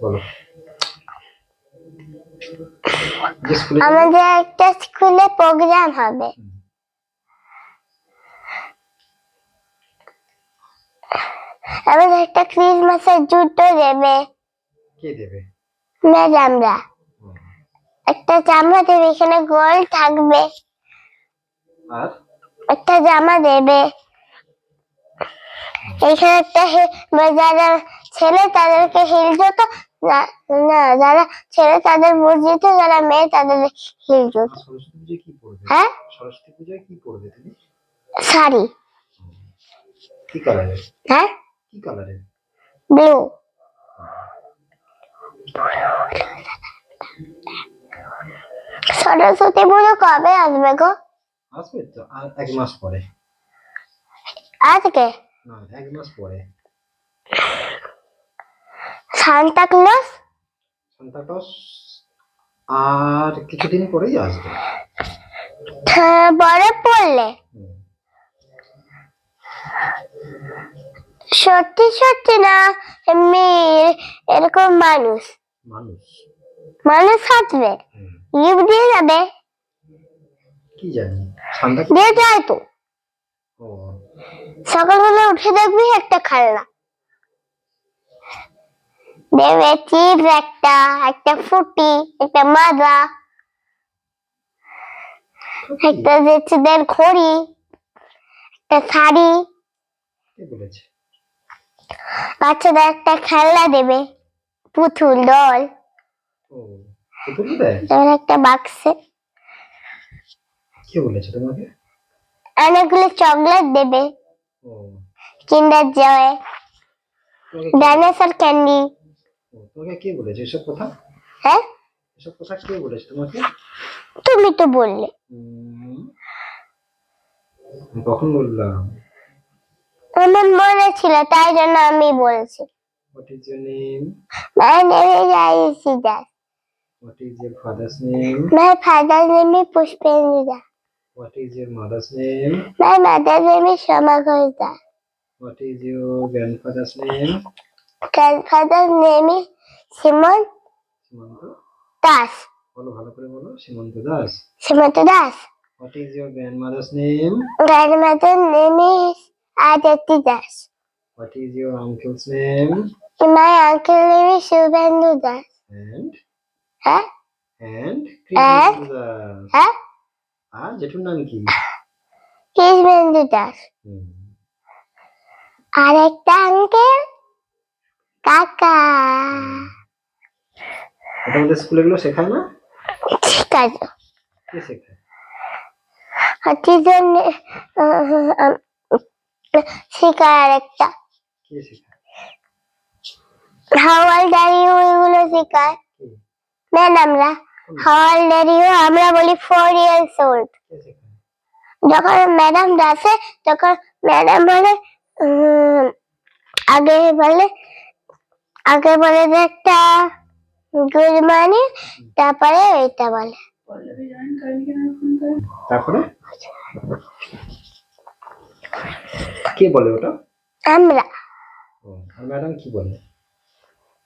বলো। আমাদের একটা স্কুলে প্রোগ্রাম হবে। আমাদের একটা ক্রিসমাসের জুতো দেবে। কে দেবে? ম্যাডামরা। একটা জামা দেবে এখানে গোল থাকবে। আর? একটা জামা দেবে। এখানে একটা যারা ছেলে তাদেরকে হিল জুতো না- না যারা ছেলে তাদের জুতো যারা মেয়ে তাদের পড়বে? হ্যাঁ? সরস্বতী পুজোয় কি পড়বে তুমি? শাড়ি। কি কালারের হ্যাঁ? কি কালারের ব্লু। সরস্বতী পুজো কবে আসবে গো? আসবে তো এক মাস পরে। আজকে? না এক মাস পরে। সান্তা ক্লজ সান্তাক্লজ আর কিছুদিন পরেই আসবে। পরে পড়লে। সত্যি সত্যি না এমনি এরকম মানুষ। মানুষ। মানুষ হুম। গিফট দিয়ে যাবে। কি জানি সান্তা দিয়ে যায় তো। সকালবেলা উঠে দেখবি একটা খেলনা। দেবে চিপস একটা একটা ফুটি একটা মাজা একটা জেচিদের ঘড়ি একটা শাড়ি। বাচ্চাদের একটা খেলনা দেবে পুতুল দল। একটা বাক্সে। কে বলেছে তোমাকে? অনেকগুলো চকলেট দেবে। Kinder Joy dinosaur candy. তোমাকে কে বলেছে? এসব কথা? হ্যাঁ? এসব কথা কে বলেছে তোমাকে? তুমি তো বললে। কখন বললাম? আমার মনে ছিল তাই জন্য আমি বলছি। What is your name My name is Ayushi Das. What is your father's name My father's name is Pushpendra Das. What is your mother's name My mother's name is Shama Ghosh Das. What is your grandfather's name grandfather name Siman Das Das Simanta Das what is your grandmother's name Das what is your uncle's name my uncle name is Das and হ্যাঁ and হ্যাঁ আর জেঠুর নাম কি? কৃষ্ণেন্দু দাস আরেকটা uncle কাকা। এটা আমাদের স্কুলে গুলো শেখায় না? ঠিক আছে। শেখায়? জন্য শিকার আর একটা। কে শেখায়? এগুলো শেখায়। কে? ম্যাডামরা হাওয়ালদারিও আমরা বলি ফোর ইয়ার্স ওল্ড যখন ম্যাডাম আসে তখন ম্যাডাম বলে আগে বলে আগে বলে একটা গুড মর্নিং তারপরে এটা বলে। তারপরে? কে বলে ওটা? আমরা। আর ম্যাডাম কি বলে?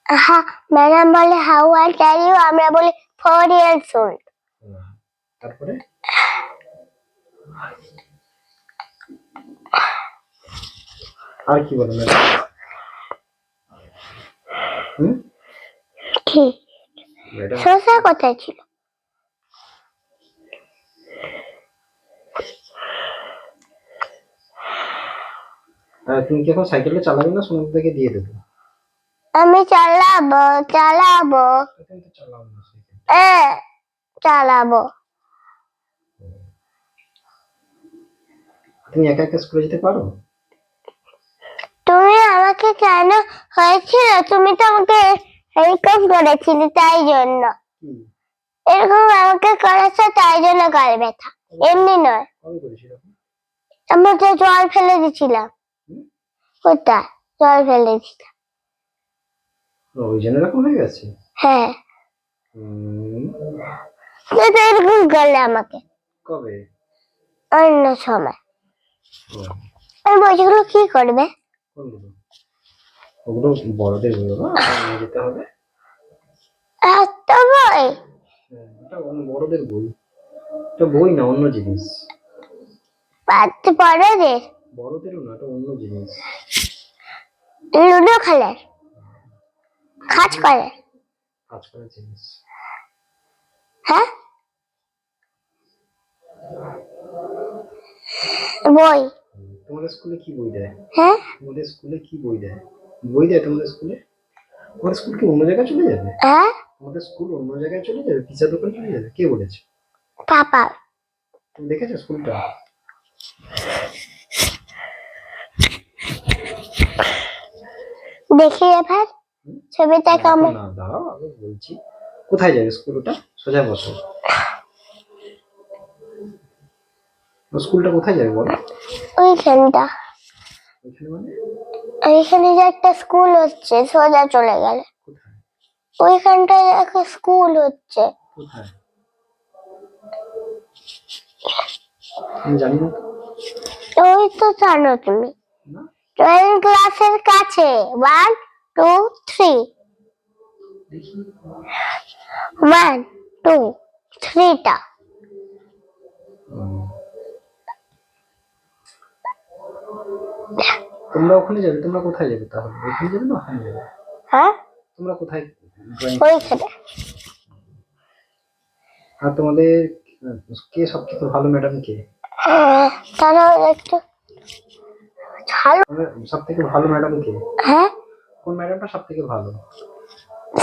হা ম্যাডাম বলে হাউ আর ইউ আমরা বলি ফোর ইয়ার্স ওল্ড তারপরে? আর কি বলে ম্যাডাম? কি? শসা কোথায় ছিল? আর তুমি কি এখন সাইকেলটা চালাবে না? সোনার দিয়ে দেবো। আমি চালাবো চালাবো। তুমি তো চালাও না সাইকেল। চালাবো। তুমি একা একা স্কুলে যেতে পারো? আমাকে কেন হয়েছিল? তুমি তো আমাকে এরকম করেছিলে তাই জন্য। এরকম আমাকে করেছ তাই জন্য গাল ব্যথা। এমনি নয়। আমরা তো জল ফেলে হুম? কোথায়? জল ফেলে ওই জন্য এরকম হয়ে গেছে? হ্যাঁ। তো এরকম করলে আমাকে। কবে? অন্য সময়। আর বইগুলো কি করবে? ওগুলো বড়দের বই বাবা নিয়ে যেতে হবে? এত বই? হ্যাঁ, এটা অন্য বড়দের বই। এটা বই না অন্য জিনিস। বড়দের? বড়দেরও না এটা অন্য জিনিস। লুডো খেলার খাজ করে? করার জিনিস। হ্যাঁ? বই? তোমাদের স্কুলে কি বই দেয়? হ্যাঁ? তোমাদের স্কুলে কি বই দেয়? বই দেয় তোমাদের স্কুলে তোমাদের স্কুল কি অন্য জায়গায় চলে যাবে? হ্যাঁ? তোমাদের স্কুল অন্য জায়গায় চলে যাবে? পিজা দোকান চলে যাবে? কে বলেছে? পাপা। তুমি দেখেছ স্কুলটা দেখি এবার। ছবিটা কেমন না দাঁড়াও আমি বলছি। কোথায় যাবে স্কুল ওটা সোজা বসো। স্কুলটা কোথায় যাবে বলো? ওইখানটা। ওইখানে মানে? ওইখানে যে একটা স্কুল হচ্ছে সোজা চলে গেলে। ওইখানটায় একটা স্কুল হচ্ছে। ওই তো জানো তুমি। ড্রয়িং ক্লাসের কাছে। One two three one two থ্রিটা হুম। তোমরা ওখানে যাবে তোমরা কোথায় যাবে তাহলে? ওখানে যাবে না ওখানে যাবে? হ্যাঁ? তোমরা কোথায় ওইখানে। আর তোমাদের কে সব থেকে ভালো ম্যাডাম কে? তারা একটু ভালো সব থেকে ভালো ম্যাডাম কে? হ্যাঁ? কোন ম্যাডামটা সব থেকে ভালো?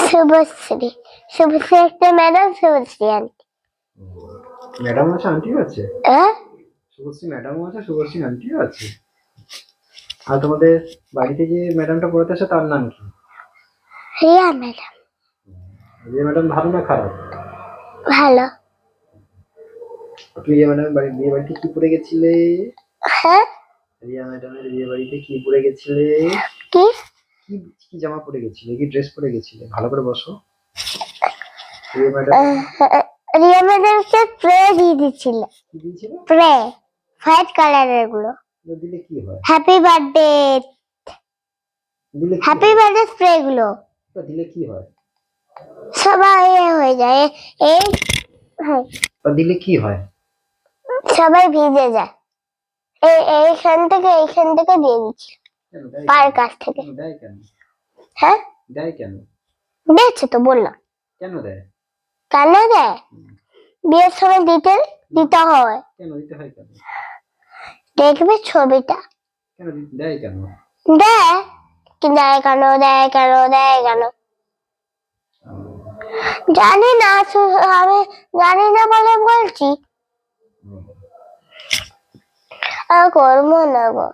শুভশ্রী। শুভশ্রী একটা ম্যাডাম শুভশ্রী আন্টি ম্যাডাম আছে আন্টিও আছে? হ্যাঁ? শুভশ্রী ম্যাডামও আছে শুভশ্রী আন্টিও আছে? আর তোমাদের বাড়িতে যে ম্যাডামটা পড়াতে আসে তার নাম কি? রিয়া ম্যাডাম। যে ম্যাডাম ভালো না খারাপ? ভালো। রিয়া ম্যাডামের বাড়ি বিয়ে বাড়িতে কি পড়ে গেছিলে? হ্যাঁ? রিয়া ম্যাডামের বিয়ে বাড়িতে কি পরে গেছিলে? কি? কি কি জামা পরে গেছিলে? কি ড্রেস পরে গেছিলে? ভালো করে বসো। রিয়া ম্যাডাম রিয়া ম্যাডামকে স্প্রে দিয়ে দিচ্ছিল কি দিয়েছিল? স্প্রে হোয়াইট কালারেরগুলো। দিলে কি হয়? হ্যাপি বার্থডে দিলে হ্যাপি বার্থডে স্প্রে গুলো। দিলে কি হয়? সবাই হয়ে যায়। এই হ্যাঁ, দিলে কি হয়? সবাই ভিজে যায়। এই এইখান থেকে এইখান থেকে দিয়ে পায়ের কেন? কাছ থেকে। দেয় কেন? হ্যাঁ? দেয় কেন? দিয়েছে তো বললাম। কেন দেয়? কেন দেয়? বিয়ের সময় দিতে দিতে হয়। কেন দিতে হয় কেন? দেখবে ছবিটা। দেয় কেন? দেয়। দেয় কেন? দেয় কেন? দেয় কেন? জানি না আমি জানি না বলে বলছি। আর করব না গো।